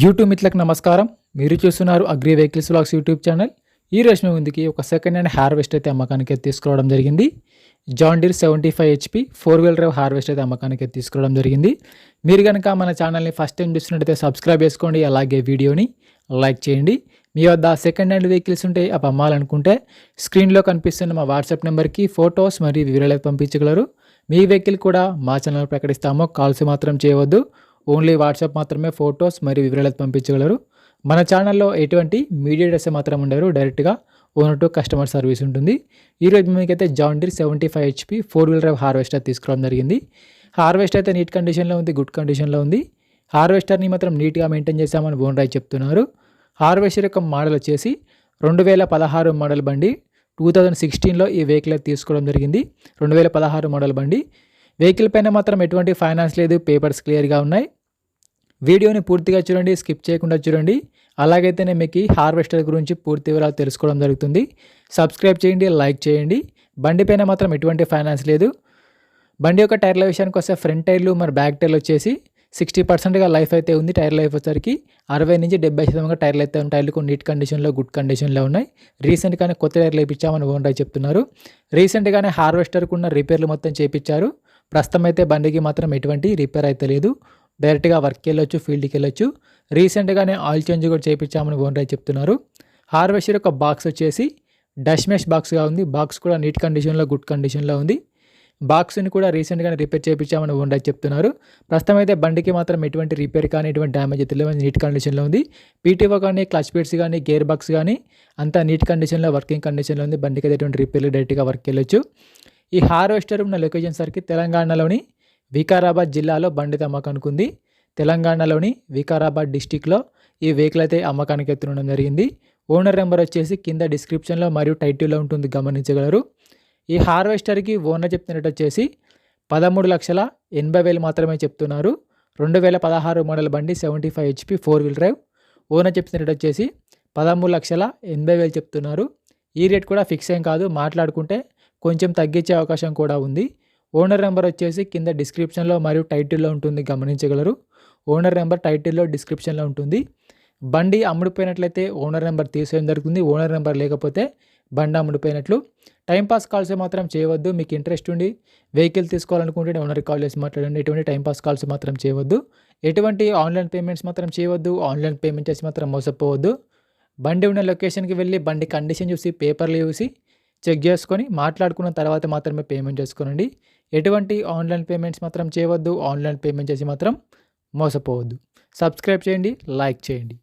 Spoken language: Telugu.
యూట్యూబ్ మిత్రులకు నమస్కారం. మీరు చూస్తున్నారు agri vehicles blogs YouTube channel. ఈ రోజు మేము ముందుకి ఒక సెకండ్ హ్యాండ్ హార్వెస్ట్ అయితే అమ్మకానికి అయితే తీసుకురావడం జరిగింది. John Deere seventy five HP four wheeler drive harvest అయితే అమ్మకానికి అయితే తీసుకురావడం జరిగింది. మీరు కనుక మన ఛానల్ని ఫస్ట్ టైం చూస్తున్నట్టయితే సబ్స్క్రైబ్ చేసుకోండి. అలాగే వీడియోని లైక్ చేయండి. మీ వద్ద సెకండ్ హ్యాండ్ వెహికల్స్ ఉంటే అవి అమ్మాలనుకుంటే స్క్రీన్లో కనిపిస్తున్న మా వాట్సాప్ నెంబర్కి ఫొటోస్ మరియు వివరాలు పంపించగలరు. మీ వెహికల్ కూడా మా ఛానల్ ప్రకటిస్తామో కాల్స్ మాత్రం చేయవద్దు. ఓన్లీ వాట్సాప్ మాత్రమే ఫొటోస్ మరియు వివరాలు పంపించగలరు. మన ఛానల్లో ఎటువంటి మీడియేటర్స్ మాత్రం ఉండరు. డైరెక్ట్గా ఓనర్ టు కస్టమర్ సర్వీస్ ఉంటుంది. ఈరోజు మీకైతే John Deere seventy five HP four wheeler harvester తీసుకురావడం జరిగింది. హార్వెస్టర్ అయితే నీట్ కండిషన్లో ఉంది గుడ్ కండిషన్లో ఉంది. హార్వెస్టర్ని మాత్రం నీట్గా మెయింటైన్ చేశామని ఓనర్ చెప్తున్నారు. హార్వెస్టర్ యొక్క మోడల్ వచ్చేసి రెండు వేల పదహారు మోడల్ బండి టూ థౌజండ్ సిక్స్టీన్లో ఈ వెహికల్ తీసుకోవడం జరిగింది. రెండు వేల పదహారు మోడల్ బండి. వెహికల్ పైన మాత్రం ఎటువంటి ఫైనాన్స్ లేదు పేపర్స్ క్లియర్గా ఉన్నాయి. వీడియోని పూర్తిగా చూడండి స్కిప్ చేయకుండా చూడండి. అలాగైతేనే మీకు హార్వెస్టర్ గురించి పూర్తి వివరాలు తెలుసుకోవడం జరుగుతుంది. సబ్స్క్రైబ్ చేయండి లైక్ చేయండి. బండి పైన మాత్రం ఎటువంటి ఫైనాన్స్ లేదు. బండి యొక్క టైర్ల విషయానికి వస్తే ఫ్రంట్ టైర్లు మరి బ్యాక్ టైర్లు వచ్చేసి సిక్స్టీ పర్సెంట్గా లైఫ్ అయితే ఉంది. టైర్ లైఫ్ వచ్చేసరికి అరవై నుంచి డెబ్బై శాతంగా టైర్లు అయితే ఉన్నాయి టైర్లు నీట్ కండిషన్లో గుడ్ కండిషన్లో ఉన్నాయి. రీసెంట్గానే కొత్త టైర్లు వేయించామని ఓనర్ చెప్తున్నారు. రీసెంట్గానే హార్వెస్టర్కు ఉన్న రిపేర్లు మొత్తం చేయించారు ప్రస్తుతం అయితే బండికి మాత్రం ఎటువంటి రిపేర్ అయితే లేదు. డైరెక్ట్గా వర్క్కి వెళ్ళొచ్చు ఫీల్డ్కి వెళ్ళొచ్చు రీసెంట్గానే ఆయిల్ చేంజ్ కూడా చేయించామని ఓనర్ చెప్తున్నారు. హార్వెస్టర్ యొక్క బాక్స్ వచ్చేసి డష్ మెష్ బాక్స్గా ఉంది. బాక్స్ కూడా నీట్ కండిషన్లో గుడ్ కండిషన్లో ఉంది. బాక్స్ని కూడా రీసెంట్గానే రిపేర్ చేయించామని ఓనర్ చెప్తున్నారు. ప్రస్తుతం అయితే బండికి మాత్రం ఎటువంటి రిపేర్ కానీ ఎటువంటి డ్యామేజ్ అయితే నీట్ కండిషన్లో ఉంది. పీటీఓ కానీ క్లచ్ ప్లేట్స్ కానీ గేర్ బాక్స్ కానీ అంతా నీట్ కండిషన్లో వర్కింగ్ కండిషన్లో ఉంది. బండికి అయితే ఎటువంటి రిపేర్లు డైరెక్ట్గా వర్క్ వెళ్ళొచ్చు ఈ హార్వెస్టర్ ఉన్న లొకేషన్ సరికి తెలంగాణలోని వికారాబాద్ జిల్లాలో బండి అమ్మకానికి ఉంది తెలంగాణలోని వికారాబాద్ డిస్టిక్లో ఈ వెహికల్ అయితే అమ్మకానికి ఎత్తుండడం జరిగింది. ఓనర్ నెంబర్ వచ్చేసి కింద డిస్క్రిప్షన్లో మరియు టైటిల్లో ఉంటుంది గమనించగలరు. ఈ హార్వెస్టర్కి ఓనర్ చెప్తున్నట్టు వచ్చేసి పదమూడు లక్షల ఎనభై వేలు మాత్రమే చెప్తున్నారు. రెండు వేల పదహారు మోడల్ బండి seventy five HP four wheel drive. Owner చెప్తున్నట్టు వచ్చేసి పదమూడు లక్షల ఎనభై వేలు చెప్తున్నారు. ఈ రేట్ కూడా ఫిక్స్ ఏం కాదు మాట్లాడుకుంటే కొంచెం తగ్గించే అవకాశం కూడా ఉంది. ఓనర్ నెంబర్ వచ్చేసి కింద డిస్క్రిప్షన్లో మరియు టైటిల్లో ఉంటుంది గమనించగలరు. ఓనర్ నెంబర్ టైటిల్లో డిస్క్రిప్షన్లో ఉంటుంది. బండి అమ్ముడిపోయినట్లయితే ఓనర్ నెంబర్ తీసేయడం జరుగుతుంది. ఓనర్ నెంబర్ లేకపోతే బండి అమ్ముడిపోయినట్లు. టైంపాస్ కాల్స్ మాత్రం చేయవద్దు. మీకు ఇంట్రెస్ట్ ఉండి వెహికల్ తీసుకోవాలనుకుంటే ఓనర్కి కాల్ చేసి మాట్లాడండి. ఎటువంటి టైంపాస్ కాల్స్ మాత్రం చేయవద్దు. ఎటువంటి ఆన్లైన్ పేమెంట్స్ మాత్రం చేయవద్దు. ఆన్లైన్ పేమెంట్ చేసి మాత్రం మోసపోవద్దు. బండి ఉన్న లొకేషన్కి వెళ్ళి బండి కండిషన్ చూసి పేపర్లు చూసి చెక్ చేసుకొని మాట్లాడుకున్న తర్వాత మాత్రమే పేమెంట్ చేసుకోనండి. ఎటువంటి ఆన్లైన్ పేమెంట్స్ మాత్రం చేయవద్దు. ఆన్లైన్ పేమెంట్ చేసి మాత్రం మోసపోవద్దు. సబ్స్క్రైబ్ చేయండి లైక్ చేయండి.